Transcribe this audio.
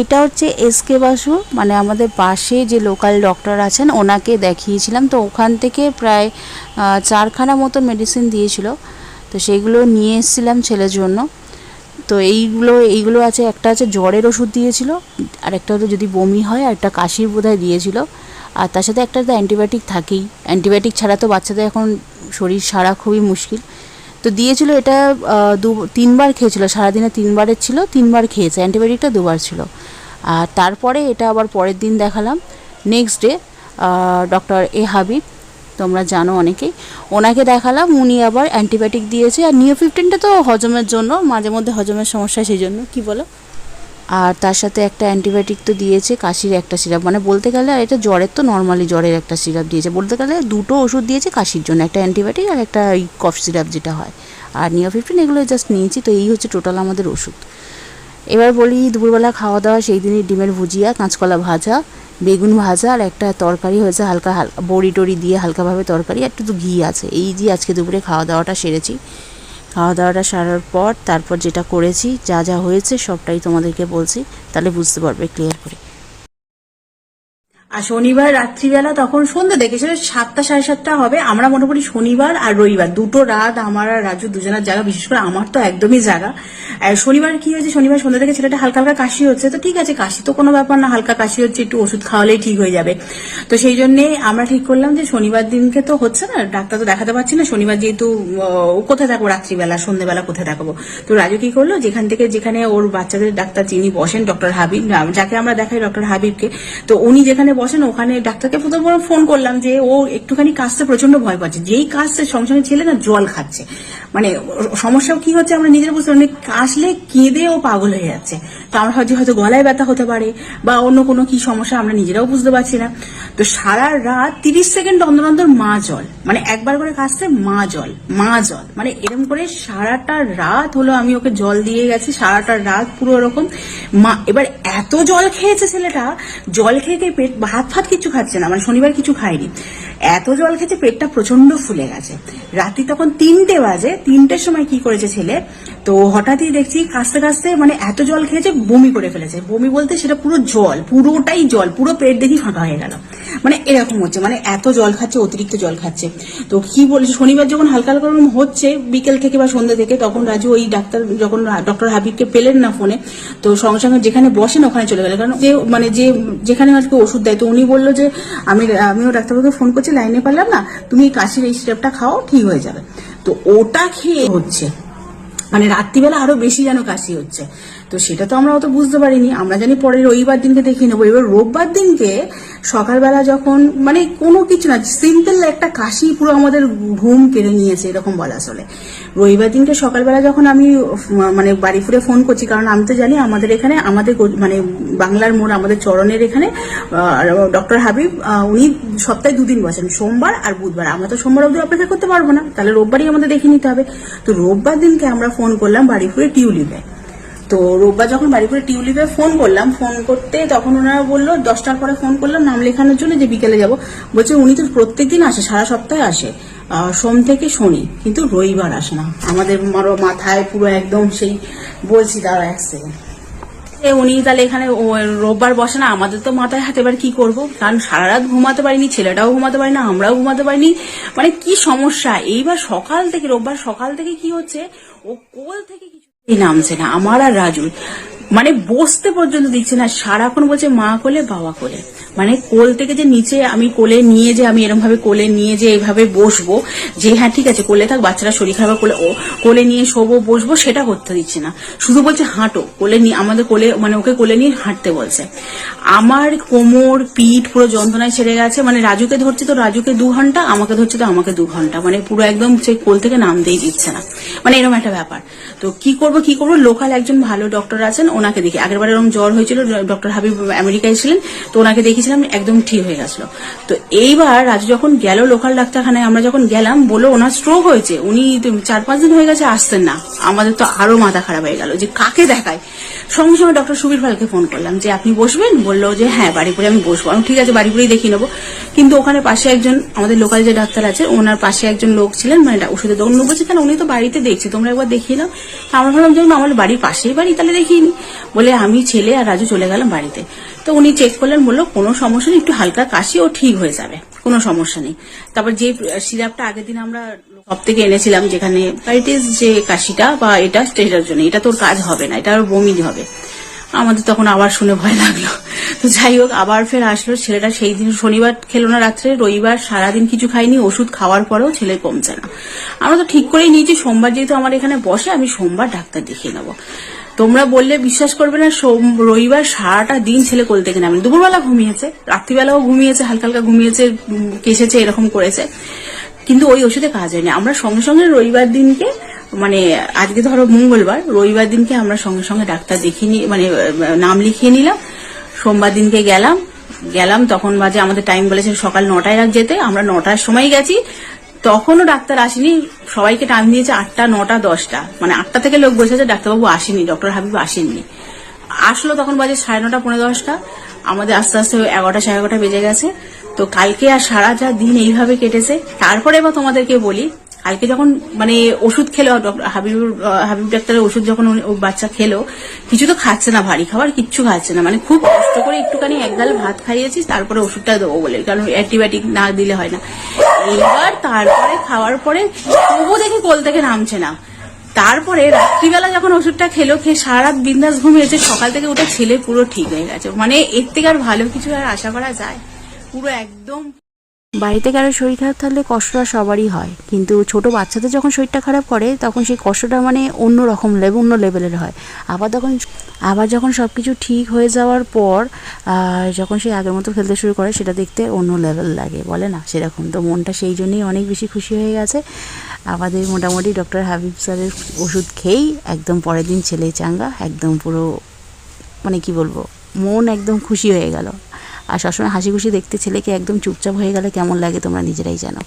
এটা হচ্ছে এসকে বাসু মানে আমাদের পাশে যে লোকাল ডক্টর আছেন, ওনাকে দেখিয়েছিলাম। তো ওখান থেকে প্রায় চারখানা মতো মেডিসিন দিয়েছিল। তো সেইগুলো নিয়ে এসেছিলাম ছেলের জন্য। তো এইগুলো এইগুলো আছে, একটা আছে জ্বরের ওষুধ দিয়েছিল, আর একটা যদি বমি হয়, আর একটা কাশির বোধহয় দিয়েছিল। আর তার সাথে একটা তো অ্যান্টিবায়োটিক থাকেই। অ্যান্টিবায়োটিক ছাড়া তো বাচ্চাদের এখন শরীর সারা খুবই মুশকিল। তো দিয়েছিল এটা দু, তিনবার খেয়েছিল, সারাদিনে তিনবারের ছিল, তিনবার খেয়েছে, অ্যান্টিবায়োটিকটা দুবার ছিল। আর তারপরে এটা আবার পরের দিন দেখালাম। Next day doctor A Habib, তোমরা জানো অনেকেই, ওনাকে দেখালাম, উনি আবার অ্যান্টিবায়োটিক দিয়েছে। আর নিও ফিফটিনটা তো হজমের জন্য, মাঝে মধ্যে হজমের সমস্যা সেই জন্য, কী বলো? আর তার সাথে একটা অ্যান্টিবায়োটিক তো দিয়েছে, কাশির একটা সিরাপ। মানে বলতে গেলে আর এটা জ্বরের তো নর্মালি জ্বরের একটা সিরাপ দিয়েছে। বলতে গেলে দুটো ওষুধ দিয়েছে কাশির জন্য, একটা অ্যান্টিবায়োটিক আর একটা ওই কফ সিরাপ যেটা হয়। আর নিও ফিফটিন এগুলো জাস্ট নিয়েছি, তো এই হচ্ছে টোটাল আমাদের ওষুধ। এবার বলি দুপুরবেলা খাওয়া দাওয়া সেই দিনই ডিমের ভুজিয়া, কাঁচকলা ভাজা, বেগুন ভাজা আর একটা তরকারি হয়েছে হালকা হালকা বড়ি টড়ি দিয়ে হালকাভাবে তরকারি একটু তো ঘি আছে। এই দিয়ে আজকে দুপুরে খাওয়া দাওয়াটা সেরেছি। খাওয়া দাওয়াটা সারার পর তারপর যেটা করেছি, যা যা হয়েছে সবটাই তোমাদেরকে বলছি, তাহলে বুঝতে পারবে ক্লিয়ার করে। আর শনিবার রাত্রিবেলা তখন সন্ধ্যে দেখেছিল সাতটা সাড়ে সাতটা হবে। আমরা মোটামুটি শনিবার আর রবিবার। দুটো রাত আমার আর রাজু দুজনের জায়গা, বিশেষ করে আমার তো একদমই জায়গা। শনিবার কি হয়েছে? শনিবার সন্ধ্যা থেকে ছেলেটা হালকা হালকা কাশি হচ্ছে। তো ঠিক আছে, কাশি তো কোনো ব্যাপার না, হালকা কাশি হচ্ছে, একটু ওষুধ খাওয়ালেই ঠিক হয়ে যাবে। তো সেই জন্যে আমরা ঠিক করলাম যে শনিবার দিনকে তো হচ্ছে না, ডাক্তার তো দেখাতে পারছি না। শনিবার যেহেতু কোথায় থাকব রাত্রিবেলা, সন্ধ্যেবেলা কোথায় থাকব? তো রাজু কি করল? যেখান থেকে, যেখানে ওর বাচ্চাদের ডাক্তার যিনি বসেন, ডক্টর হাবিব যাকে আমরা দেখাই ডক্টর হাবিবকে, তো উনি যেখানে বসেন ওখানে ডাক্তারকে প্রথম ফোন করলাম যে ও একটুখানি কাশতে প্রচণ্ড ভয় পাচ্ছে। যেই কাশছে সঙ্গে সঙ্গে ছেলে না জল খাচ্ছে। মানে সমস্যাও কি হচ্ছে আমরা নিজেরা বুঝতে পারি না, কাশলে কেঁদে ও পাগল হয়ে যাচ্ছে। তো আমরা হয়তো হয়তো গলায় ব্যথা হতে পারে বা অন্য কোনো কি সমস্যা আমরা নিজেরাও বুঝতে পারছি না। তো সারা রাত তিরিশ সেকেন্ড অন্তর অন্তর মা জল। মানে একবার করে কাশছে মা জল মা জল। মানে এরকম করে সারাটা রাত হলো আমি ওকে জল দিয়ে গেছি সারাটা রাত পুরো এরকম। মা এবার এত জল খেয়েছে ছেলেটা জল খেয়ে খেয়ে পেট ভাত ফাত কিছু খাচ্ছে না মানে শনিবার কিছু খায়নি। এত জল খেয়েছে, পেটটা প্রচণ্ড ফুলে গেছে। রাতে তখন তিনটে বাজে, তিনটের সময় কি করেছে ছেলে? তো হঠাৎই দেখছি কাশতে কাশতে মানে এত জল খেয়েছে বমি করে ফেলেছে। বমি বলতে সেটা পুরো জল, পুরোটাই জল, পুরো পেট দেখি ফাঁকা হয়ে গেল। মানে এরকম হচ্ছে মানে এত জল খাচ্ছে, অতিরিক্ত জল খাচ্ছে। তো কি বলছে, শনিবার যখন হালকা হালকা হচ্ছে, বিকেল থেকে বা সন্ধ্যা থেকে, তখন রাজু ওই ডাক্তার যখন ডক্টর হাবিবকে পেলেন না ফোনে, তো সঙ্গে সঙ্গে যেখানে বসেন ওখানে চলে গেল। কারণ যে মানে যে, যেখানে আজকে ওষুধ দেয়, তো উনি বলল যে, আমি আমিও ডাক্তারবাবুকে ফোন করছি লাইনে পারলাম না, তুমি কাশির এই স্টেপটা খাও, ঠিক হয়ে যাবে। তো ওটা খেয়ে হচ্ছে। মানে রাত্রিবেলা আরও বেশি যেন কাশি হচ্ছে। তো সেটা তো আমরা অত বুঝতে পারিনি। আমরা জানি পরে রবিবার দিনকে দেখিয়ে নেব। এবার রোববার দিনকে সকালবেলা যখন মানে কোনো কিছু না সিম্পল একটা কাশি পুরো আমাদের ঘুম কেড়ে নিয়েছে, এরকম বলা চলে। রবিবার দিনকে সকালবেলা যখন আমি মানে বাড়ি ফিরে ফোন করছি, কারণ আমি তো জানি আমাদের এখানে, আমাদের মানে বাংলার মোড়, আমাদের চরণের এখানে ডক্টর হাবিব উনি সপ্তাহে দুদিন বসেন, সোমবার আর বুধবার। আমরা তো সোমবার অবধি অপেক্ষা করতে পারব না। তাহলে রোববারই আমাদের দেখে নিতে হবে। তো রোববার দিনকে আমরা ফোন করলাম বাড়ি ফিরে টিউলিপে। তো রোববার যখন বাড়ি করে টিউলিপে ফোন করলাম, ফোন করতে তখন ওনারা বলল, দশটার পরে ফোন করলাম নাম লেখানোর জন্য যে বিকেলে যাব। বলছে, উনি তো প্রত্যেক দিন আসে, সারা সপ্তাহে আসে। সোম থেকে শনি, কিন্তু রবিবার আসে না। আমাদের মারো মাথায় পুরো একদম সেই বলছি দাঁড়া এক সেকেন্ড উনি তাহলে এখানে রোববার বসে না, আমাদের তো মাথায় হাতে, এবার কি করব? কারণ সারা রাত ঘুমাতে পারিনি, ছেলেটাও ঘুমাতে পারি না, আমরাও ঘুমাতে পারিনি। মানে কি সমস্যা? এইবার সকাল থেকে, রোববার সকাল থেকে কি হচ্ছে? ও কোল থেকে নামছে না আমার আর রাজু মানে বসতে পর্যন্ত দিচ্ছে না। সারাক্ষণ বলছে, মা কোলে, বাবা কোলে। মানে কোল থেকে যে নিচে আমি কোলে নিয়ে যে আমি এরকম ভাবে কোলে নিয়ে যে এইভাবে বসবো, যে হ্যাঁ ঠিক আছে, কোলে থাক, বাচ্চারা শরীর খারাপ কোলে ও কোলে নিয়ে শোবো, বসবো, সেটা করতে দিচ্ছে না। শুধু বলছে, হাঁটো। কোলে নিয়ে, আমাদের কোলে মানে ওকে কোলে নিয়ে হাঁটতে বলছে। আমার কোমর, পিঠ পুরো যন্ত্রণায় ছেড়ে গেছে। মানে রাজুকে ধরছে তো রাজুকে দু ঘণ্টা, আমাকে ধরছে তো আমাকে দু ঘণ্টা। মানে পুরো একদম সেই কোল থেকে নামতেই দিচ্ছে না। মানে এরকম একটা ব্যাপার। তো কি করব কি করব? লোকাল একজন ভালো ডক্টর আছেন ওনাকে দেখি। আগের বার এরকম জ্বর হয়েছিল, ডক্টর হাবিব আমেরিকায় ছিলেন, তো ওনাকে দেখিয়েছিলাম একদম ঠিক হয়ে গেছিল। তো এইবার রাজু যখন গেল লোকাল ডাক্তারখানায়, আমরা যখন গেলাম, বলল ওনার স্ট্রোক হয়েছে। উনি চার পাঁচ দিন হয়ে গেছে আসছেন না। আমাদের তো আরও মাথা খারাপ হয়ে গেল। যে কাকে দেখায়? সঙ্গে সঙ্গে ডক্টর সুবীর পালকে ফোন করলাম যে, আপনি বসবেন? বলল যে হ্যাঁ বাড়ি বাড়িপুরে আমি বসবো। আমি ঠিক আছে বাড়ি বাড়িপুরেই দেখিয়ে নেব। কিন্তু ওখানে পাশে একজন আমাদের লোকাল যে ডাক্তার আছে, ওনার পাশে একজন লোক ছিলেন মানে ওষুধের দোকান। বলছে, কেন? উনি তো বাড়িতে দেখছি, তোমরা একবার দেখিয়ে নাও। আমরা ভাবলাম যে আমার বাড়ির পাশেই বাড়ি, তাহলে দেখিয়ে নি। বলে, আমি ছেলে আর রাজু চলে গেলাম বাড়িতে। তো উনি চেক করলেন, বলল, কোনো সমস্যা নেই, একটু হালকা কাশি, ও ঠিক হয়ে যাবে, কোনো সমস্যা নেই। তারপর যে সিরাপটা আগের দিন আমরা সব থেকে এনেছিলাম, যেখানে যে কাশিটা বা এটা স্টেজের জন্য, এটা তোর কাজ হবে না, এটা আর বমি হবে। আমাদের তখন আবার শুনে ভয় লাগল। তো যাই হোক, আবার ফের আসলো ছেলেটা। সেই দিন শনিবার খেলো না রাত্রে, রবিবার সারাদিন কিছু খাইনি ওষুধ খাওয়ার পরেও ছেলে কমছে না। আমরা তো ঠিক করেই নিয়েছি, সোমবার যেহেতু আমার এখানে বসে, আমি সোমবার ডাক্তার দেখিয়ে নেব। তোমরা বললে বিশ্বাস করবে না, সোম, রবিবার সারাটা দিন ছেলে কোল থেকে নামেনি দুপুরবেলা ঘুমিয়েছে, রাত্রিবেলাও ঘুমিয়েছে, হালকা হালকা ঘুমিয়েছে কেসেছে, এরকম করেছে। কিন্তু ওই ওষুধে কাজ হয়নি। আমরা সঙ্গে সঙ্গে রবিবার দিনকে মানে আজকে ধরো মঙ্গলবার, রবিবার দিনকে আমরা সঙ্গে সঙ্গে ডাক্তার দেখিয়ে নি মানে নাম লিখিয়ে নিলাম। সোমবার দিনকে গেলাম। গেলাম, তখন বাজে আমাদের টাইম বলেছে সকাল নটায় যেতে। আমরা নটার সময় গেছি। তখনও ডাক্তার আসেনি। সবাইকে টাইম দিয়েছে আটটা, নটা, দশটা। মানে আটটা থেকে লোক বসে আছে ডাক্তারবাবু আসেনি, ডক্টর হাবিব আসেননি। আসলো তখন বাজে সাড়ে নটা পনেরো দশটা। আমাদের আস্তে আস্তে এগারোটা, সাড়ে এগারোটা বেজে গেছে। তো কালকে আর সারা যা দিন এইভাবে কেটেছে, তারপরে এবার তোমাদেরকে বলি কালকে যখন মানে ওষুধ খেলো হাবিবুর হাবিব ডাক্তারের ওষুধ যখন ও বাচ্চা খেলো, কিছু তো খাচ্ছে না, ভারী খাবার কিচ্ছু খাচ্ছে না। মানে খুব কষ্ট করে একটুখানি এক গাল ভাত খাইয়েছি তারপরে ওষুধটা দেবো বলে, কারণ অ্যান্টিবায়োটিক না দিলে হয় না। এইবার তারপরে খাওয়ার পরে তবুও দেখি কোল থেকে নামছে না। তারপরে রাত্রিবেলা যখন ওষুধটা খেলো, খেয়ে সারা বিন্দাস ঘুমিয়েছে, সকাল থেকে উঠে ছেলে পুরো ঠিক হয়ে গেছে। মানে এর থেকে আর ভালো কিছু আর আশা করা যায়? পুরো একদম বাড়িতে কারও শরীর খারাপ থাকলে কষ্টটা সবারই হয়। কিন্তু ছোট বাচ্চাদের যখন শরীরটা খারাপ করে, তখন সেই কষ্টটা মানে অন্য রকম অন্য লেভেলের হয়। আবার তখন, আবার যখন সব কিছু ঠিক হয়ে যাওয়ার পর যখন সে আগের মতো খেলতে শুরু করে, সেটা দেখতে অন্য লেভেল লাগে, বলে না? সেরকম। তো মনটা সেই জন্যই অনেক বেশি খুশি হয়ে গেছে। আমাদের মোটামুটি ডক্টর হাবিব স্যারের ওষুধ খেয়েই একদম পরের দিন ছেলে চাঙ্গা, একদম পুরো মানে কি বলব, মন একদম খুশি হয়ে গেল। আর সবসময় হাসি খুশি দেখতে ছেলেকে একদম চুপচাপ হয়ে গেলে কেমন লাগে তোমরা নিজেরাই জানো।